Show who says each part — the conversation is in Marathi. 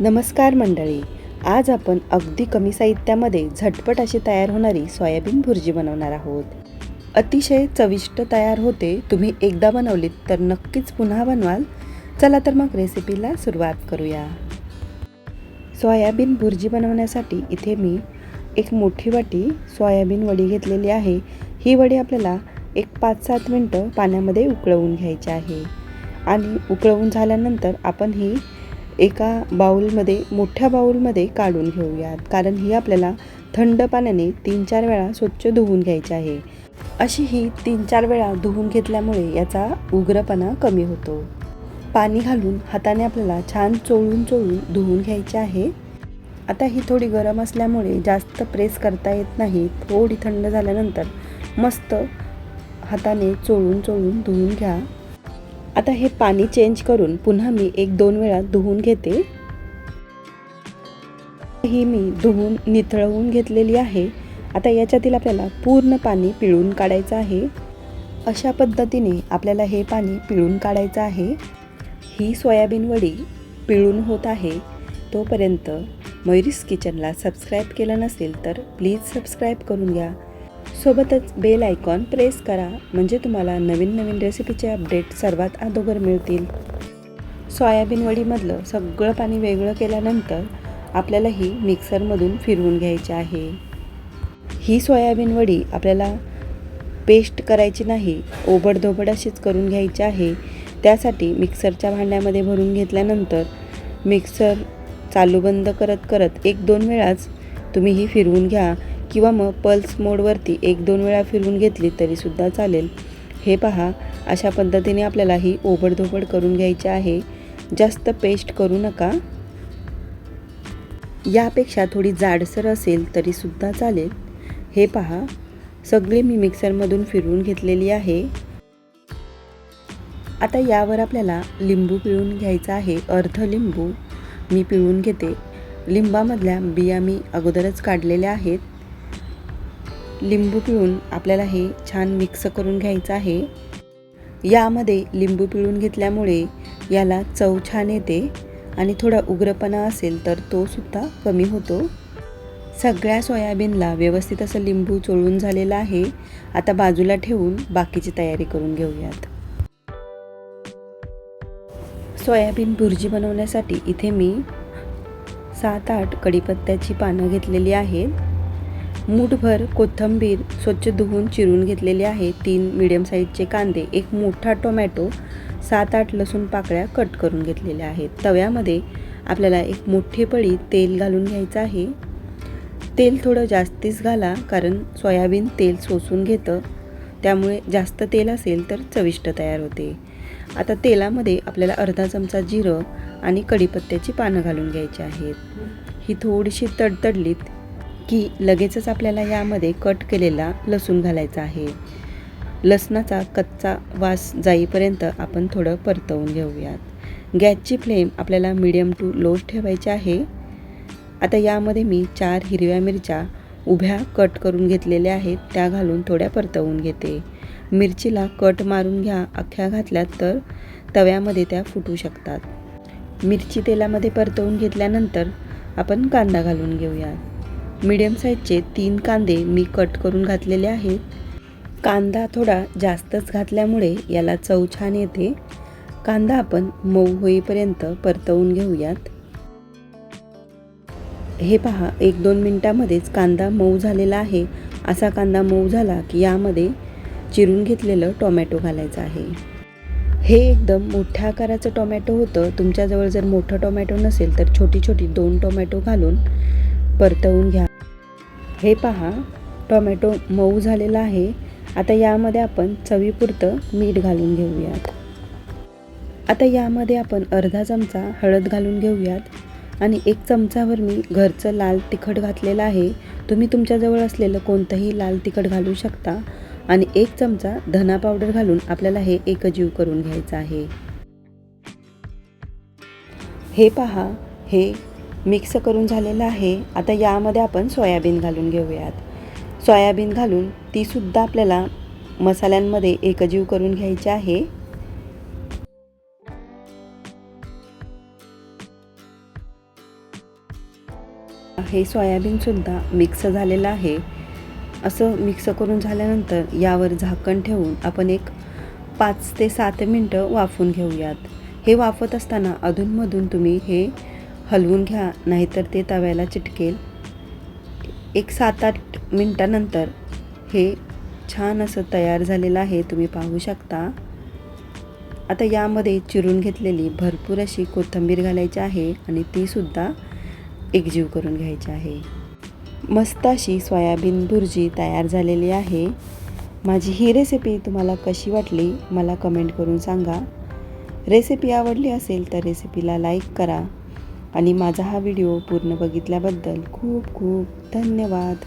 Speaker 1: नमस्कार मंडळी. आज आपण अगदी कमी साहित्यामध्ये झटपट अशी तयार होणारी सोयाबीन भुर्जी बनवणार आहोत. अतिशय चविष्ट तयार होते. तुम्ही एकदा बनवलीत तर नक्कीच पुन्हा बनवाल. चला तर मग रेसिपीला सुरुवात करूया. सोयाबीन भुर्जी बनवण्यासाठी इथे मी एक मोठी वाटी सोयाबीन वडी घेतलेली आहे. ही वडी आपल्याला एक पाच सात मिनटं पाण्यामध्ये उकळवून घ्यायची आहे. आणि उकळवून झाल्यानंतर आपण ही एका बाऊलमध्ये मोठ्या बाऊलमध्ये काढून घेऊयात. कारण ही आपल्याला थंड पाण्याने तीन चार वेळा स्वच्छ धुवून घ्यायची आहे. अशी ही तीन चार वेळा धुवून घेतल्यामुळे याचा उग्रपणा कमी होतो. पाणी घालून हाताने आपल्याला छान चोळून चोळून धुवून घ्यायचे आहे. आता ही थोडी गरम असल्यामुळे जास्त प्रेस करता येत नाही. थोडी थंड झाल्यानंतर मस्त हाताने चोळून चोळून धुवून घ्या. आता हे पाणी चेंज करून पुन्हा मी एक दोन वेळा धुवून घेते. ही मी धुवून निथळवून घेतलेली आहे. आता याच्यातील आपल्याला पूर्ण पाणी पिळून काढायचं आहे. अशा पद्धतीने आपल्याला हे पाणी पिळून काढायचं आहे. ही सोयाबीन वडी पिळून होत आहे. तोपर्यंत मयुरीस किचनला सबस्क्राईब केलं नसेल तर प्लीज सबस्क्राईब करून घ्या. सोबतच बेल आयकॉन प्रेस करा म्हणजे तुम्हाला नवीन नवीन रेसिपीचे अपडेट सर्वात अगोदर मिळतील. सोयाबीन वडीमधलं सगळं पाणी वेगळं केल्यानंतर आपल्याला ही मिक्सरमधून फिरवून घ्यायची आहे. ही सोयाबीन वडी आपल्याला पेस्ट करायची नाही ओबडधोबड अशीच करून घ्यायची आहे. त्यासाठी मिक्सरच्या भांड्यामध्ये भरून घेतल्यानंतर मिक्सर चालू बंद करत करत एक दोन वेळाच तुम्ही ही फिरवून घ्या. किंवा मग पल्स मोडवरती एक दोन वेळा फिरवून घेतली तरीसुद्धा चालेल. हे पहा अशा पद्धतीने आपल्याला ही ओबडधोबड करून घ्यायची आहे. जास्त पेस्ट करू नका. यापेक्षा थोडी जाडसर असेल तरीसुद्धा चालेल. हे पहा सगळी मी मिक्सरमधून फिरवून घेतलेली आहे. आता यावर आपल्याला लिंबू पिळून घ्यायचा आहे अर्ध लिंबू. मी पिळून घेते. लिंबामधल्या बिया मी अगोदरच काढलेल्या आहेत. लिंबू पिळून आपल्याला हे छान मिक्स करून घ्यायचं आहे. यामध्ये लिंबू पिळून घेतल्यामुळे याला चव छान येते आणि थोडा उग्रपणा असेल तर तो सुद्धा कमी होतो. सगळ्या सोयाबीनला व्यवस्थित असं लिंबू चोळून झालेलं आहे. आता बाजूला ठेवून बाकीची तयारी करून घेऊयात. सोयाबीन भुर्जी बनवण्यासाठी इथे मी सात आठ कढीपत्त्याची पानं घेतलेली आहेत. मूठभर कोथिंबीर स्वच्छ धुवून चिरून घेतलेली आहे. तीन मिडियम साईजचे कांदे एक मोठा टोमॅटो सात आठ लसूण पाकळ्या कट करून घेतलेल्या आहेत. तव्यामध्ये आपल्याला एक मोठी पळी तेल घालून घ्यायचं आहे. तेल थोडं जास्तीच घाला कारण सोयाबीन तेल सोसून घेतं. त्यामुळे जास्त तेल असेल तर चविष्ट तयार होते. आता तेलामध्ये आपल्याला अर्धा चमचा जिरं आणि कढीपत्त्याची पानं घालून घ्यायची आहेत. ही थोडीशी तडतडलीत की लगेचच आपल्याला यामध्ये कट केलेला लसूण घालायचा आहे. लसणाचा कच्चा वास जाईपर्यंत आपण थोडं परतवून घेऊयात. गॅसची फ्लेम आपल्याला मिडियम टू लो ठेवायची आहे. आता यामध्ये मी चार हिरव्या मिरच्या उभ्या कट करून घेतलेल्या आहेत त्या घालून थोड्या परतवून घेते. मिरचीला कट मारून घ्या अख्ख्या घातल्यात तर तव्यामध्ये त्या फुटू शकतात. मिरची तेलामध्ये परतवून घेतल्यानंतर आपण कांदा घालून घेऊयात. मीडियम साईजचे तीन कांदे मी कट करून घातलेले आहेत. कांदा थोडा जास्तच घातल्यामुळे याला चव छान येते. कांदा आपण मऊ होईपर्यंत परतवून घेऊयात. हे पहा एक दोन मिनटामध्येच कांदा मऊ झालेला आहे. असा कांदा मऊ झाला की यामध्ये चिरून घेतलेलं टोमॅटो घालायचं आहे. हे एकदम मोठ्या आकाराचं टोमॅटो होतं. तुमच्याजवळ जर मोठं टोमॅटो नसेल तर छोटी छोटी दोन टोमॅटो घालून परतवून घ्या. हे पहा टोमॅटो मऊ झालेला आहे. आता यामध्ये आपण चवीपुरतं मीठ घालून घेऊयात. आता यामध्ये आपण अर्धा चमचा हळद घालून घेऊयात. आणि एक चमचावर मी घरचं लाल तिखट घातलेलं आहे. तुम्ही तुमच्याजवळ असलेलं कोणतंही लाल तिखट घालू शकता. आणि एक चमचा धना पावडर घालून आपल्याला हे एकजीव करून घ्यायचं आहे. हे पहा हे मिक्स करून झालेलं आहे. आता यामध्ये आपण सोयाबीन घालून घेऊयात. सोयाबीन घालून तीसुद्धा आपल्याला मसाल्यांमध्ये एकजीव करून घ्यायची आहे. हे सोयाबीनसुद्धा मिक्स झालेलं आहे. असं मिक्स करून झाल्यानंतर यावर झाकण ठेवून आपण एक पाच ते सात मिनटं वाफून घेऊयात. हे वाफत असताना अधूनमधून तुम्ही हे हलवून घ्या नाहीतर ते तव्याला चिटकेल. एक सात आठ मिनटानंतर हे छान असं तयार झालेलं आहे तुम्ही पाहू शकता. आता यामध्ये चिरून घेतलेली भरपूर अशी कोथिंबीर घालायची आहे आणि तीसुद्धा एकजीव करून घ्यायची आहे. मस्त अशी सोयाबीन भुर्जी तयार झालेली आहे. माझी ही रेसिपी तुम्हाला कशी वाटली मला कमेंट करून सांगा. रेसिपी आवडली असेल तर रेसिपीला लाईक करा. आणि माझा हा व्हिडिओ पूर्ण बघितल्याबद्दल खूप खूप धन्यवाद.